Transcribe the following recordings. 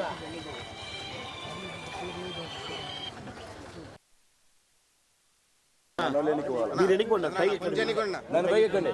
రా నన్ను పైకి ఎక్కండి.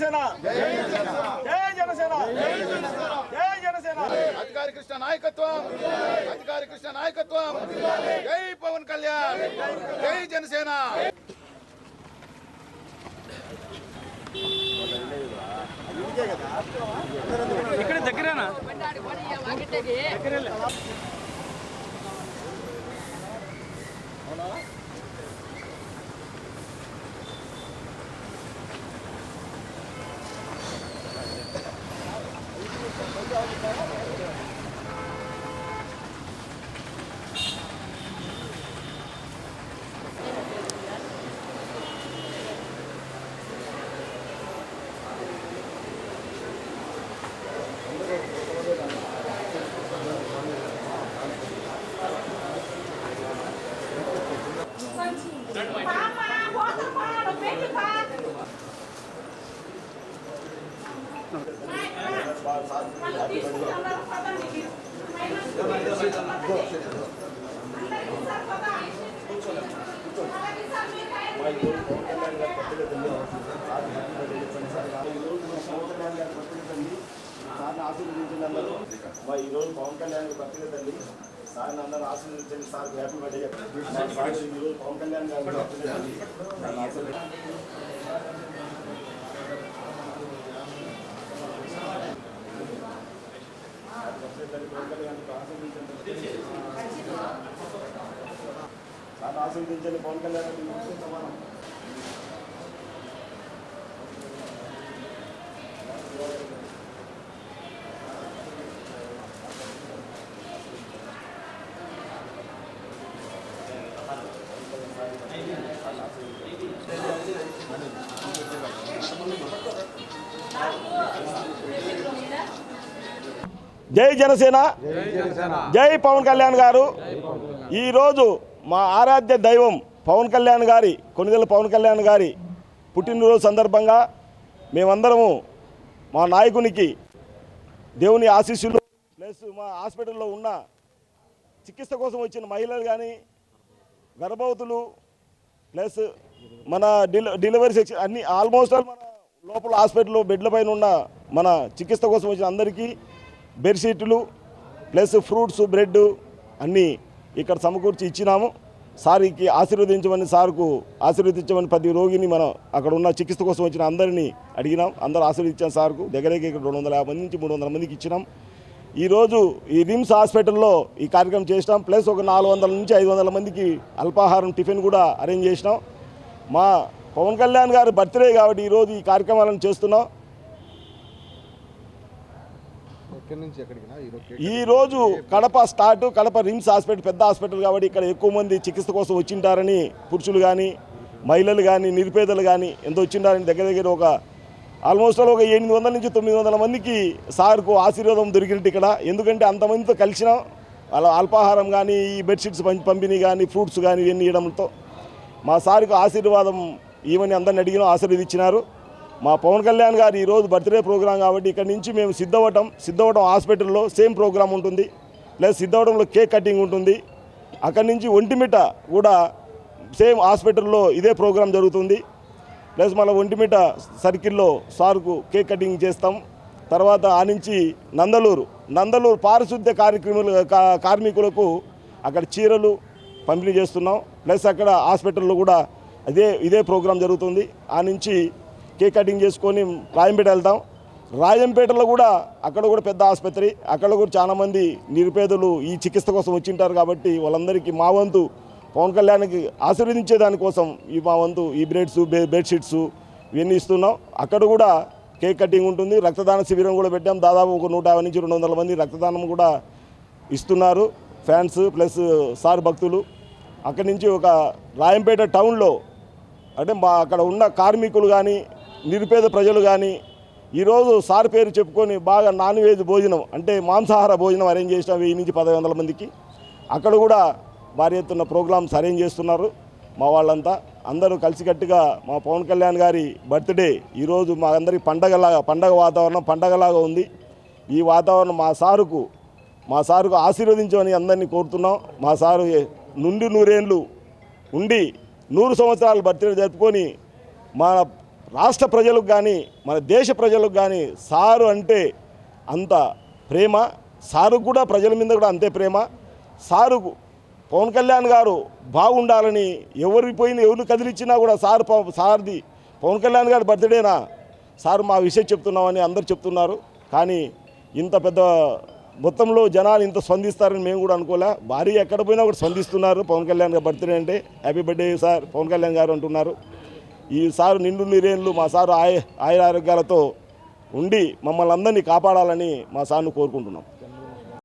జనసేన. జై జనసేన. జై జనసేన. అధికారి కృష్ణ నాయకత్వం. అధికారి కృష్ణ నాయకత్వం. జై పవన్ కళ్యాణ్. జై జనసేన. ఇక్కడ దగ్గరేనా? సార్ని ఆశీర్వదించండి మా ఈ పవన్ కళ్యాణ్ గారి బర్త్డే తల్లి సార్ని అందరూ ఆశీర్వదించండి సార్ హ్యాపీ బర్త్డే ఈరోజు సార్ ఈ రోజు పవన్ కళ్యాణ్ గారి బర్త్డే తల్లి నన్ను ఆశీర్వదించండి. బర్త్డే తల్లి పవన్ కళ్యాణ్ గారిని ఆశీర్వదించండి. ఆశీర్వదించండి. పవన్ కళ్యాణ్ సమానం జై జనసేన. జై పవన్ కళ్యాణ్ గారు. ఈరోజు మా ఆరాధ్య దైవం పవన్ కళ్యాణ్ గారి కొనుగోలు పవన్ కళ్యాణ్ గారి పుట్టినరోజు సందర్భంగా మేమందరము మా నాయకునికి దేవుని ఆశీస్సులు ప్లస్ మా హాస్పిటల్లో ఉన్న చికిత్స కోసం వచ్చిన మహిళలు కానీ గర్భవతులు ప్లస్ మన డెలివరీ సెక్షన్ అన్ని ఆల్మోస్ట్ ఆల్ మన లోపల హాస్పిటల్లో బెడ్ల పైన ఉన్న మన చికిత్స కోసం వచ్చిన అందరికీ బెడ్షీట్లు ప్లస్ ఫ్రూట్స్ బ్రెడ్ అన్నీ ఇక్కడ సమకూర్చి ఇచ్చినాము. సార్కి ఆశీర్వదించమని సార్కు ఆశీర్వదించమని ప్రతి రోగిని మనం అక్కడ ఉన్న చికిత్స కోసం వచ్చిన అందరినీ అడిగినాం. అందరూ ఆశీర్వదించాం సార్కు. దగ్గరికి ఇక్కడ రెండు వందల యాభై నుంచి మూడు వందల మందికి ఇచ్చినాం. ఈరోజు ఈ రిమ్స్ హాస్పిటల్లో ఈ కార్యక్రమం చేసినాం. ప్లస్ ఒక నాలుగు వందల నుంచి ఐదు వందల మందికి అల్పాహారం టిఫిన్ కూడా అరేంజ్ చేసినాం. మా పవన్ కళ్యాణ్ గారి బర్త్డే కాబట్టి ఈరోజు ఈ కార్యక్రమాలను చేస్తున్నాం ఎక్కడి నుంచి ఎక్కడికి ఈరోజు ఈ రోజు Kadapa start Kadapa RIMS hospital పెద్ద హాస్పిటల్ కాబట్టి ఇక్కడ ఎక్కువ మంది చికిత్స కోసం వచ్చింటారని పురుషులు కానీ మహిళలు కానీ నిరుపేదలు కానీ ఎంత వచ్చింటారని దగ్గర దగ్గర ఒక ఆల్మోస్ట్ ఒక ఎనిమిది వందల నుంచి తొమ్మిది వందల మందికి సార్కు ఆశీర్వాదం దొరికినట్టు ఇక్కడ. ఎందుకంటే అంతమందితో కలిసినాం వాళ్ళ అల్పాహారం కానీ ఈ బెడ్షీట్స్ పం- పంపిణీ కానీ ఫ్రూట్స్ కానీ ఇవన్నీ ఇవ్వడంతో మా సార్కు ఆశీర్వాదం ఈవని అందరిని అడిగినా ఆశీర్వదించినారు మా పవన్ కళ్యాణ్ గారు ఈరోజు బర్త్డే ప్రోగ్రాం కాబట్టి ఇక్కడ నుంచి మేము సిద్ధవటం సిద్ధవటం హాస్పిటల్లో సేమ్ ప్రోగ్రాం ఉంటుంది. ప్లస్ సిద్ధవటంలో కేక్ కటింగ్ ఉంటుంది. అక్కడి నుంచి ఒంటిమిట కూడా సేమ్ హాస్పిటల్లో ఇదే ప్రోగ్రాం జరుగుతుంది. ప్లస్ మళ్ళీ ఒంటిమిట సర్కిల్లో సార్కు కేక్ కటింగ్ చేస్తాం. తర్వాత ఆ నుంచి నందలూరు నందలూరు పారిశుద్ధ్య కార్యక్రమాలు కా- కార్మికులకు అక్కడ చీరలు పంపిణీ చేస్తున్నాం. ప్లస్ అక్కడ హాస్పిటల్లో కూడా అదే ఇదే ప్రోగ్రాం జరుగుతుంది. ఆ నుంచి కేక్ కటింగ్ చేసుకొని రాయంపేట వెళ్తాం. రాయంపేటలో కూడా అక్కడ కూడా పెద్ద ఆసుపత్రి అక్కడ కూడా చాలామంది నిరుపేదలు ఈ చికిత్స కోసం వచ్చింటారు కాబట్టి వాళ్ళందరికీ మా వంతు పవన్ కళ్యాణ్కి ఆశీర్వదించే దానికోసం ఈ మా వంతు ఈ బ్రెడ్స్ బె బెడ్షీట్స్ ఇవన్నీ ఇస్తున్నాం. అక్కడ కూడా కేక్ కటింగ్ ఉంటుంది. రక్తదాన శిబిరం కూడా పెట్టాం. దాదాపు ఒక నూట యాభై నుంచి రెండు వందల మంది రక్తదానం కూడా ఇస్తున్నారు ఫ్యాన్స్ ప్లస్ సార్ భక్తులు. అక్కడి నుంచి ఒక రాయంపేట టౌన్లో అంటే మా అక్కడ ఉన్న కార్మికులు కానీ నిరుపేద ప్రజలు కానీ ఈరోజు సార్ పేరు చెప్పుకొని బాగా నాన్ వెజ్ భోజనం అంటే మాంసాహార భోజనం అరేంజ్ చేసిన వెయ్యి నుంచి పదహైదు వందల మందికి. అక్కడ కూడా భారీ ఎత్తున ప్రోగ్రామ్స్ అరేంజ్ చేస్తున్నారు మా వాళ్ళంతా. అందరూ కలిసికట్టుగా మా పవన్ కళ్యాణ్ గారి బర్త్డే ఈరోజు మా అందరికి పండగలాగా పండగ వాతావరణం పండగలాగా ఉంది. ఈ వాతావరణం మా సారుకు మా సారుకు ఆశీర్వదించమని అందరినీ కోరుతున్నాం. మా సారు నుండి నూరేళ్ళు ఉండి నూరు సంవత్సరాలు బర్త్డే జరుపుకొని మా రాష్ట్ర ప్రజలకు కానీ మన దేశ ప్రజలకు కానీ సారు అంటే అంత ప్రేమ. సారు కూడా ప్రజల మీద కూడా అంతే ప్రేమ. సారుకు పవన్ కళ్యాణ్ గారు బాగుండాలని ఎవరికి పోయినా ఎవరిని కదిలిచ్చినా కూడా సార్ సార్ది పవన్ కళ్యాణ్ గారి బర్త్డేనా? సార్ మా విషయం చెప్తున్నామని అందరు చెప్తున్నారు. కానీ ఇంత పెద్ద మొత్తంలో జనాలు ఇంత స్పందిస్తారని మేము కూడా అనుకోలే. భారీ ఎక్కడ పోయినా కూడా స్పందిస్తున్నారు. పవన్ కళ్యాణ్ గారి బర్త్డే అంటే happy birthday sir Pawan Kalyan గారు అంటున్నారు. ఈ సారు నిండు నీరేళ్ళు మా సారు ఆయ ఆయురారోగ్యాలతో ఉండి మమ్మల్ని అందరినీ కాపాడాలని మా సార్ను కోరుకుంటున్నాం.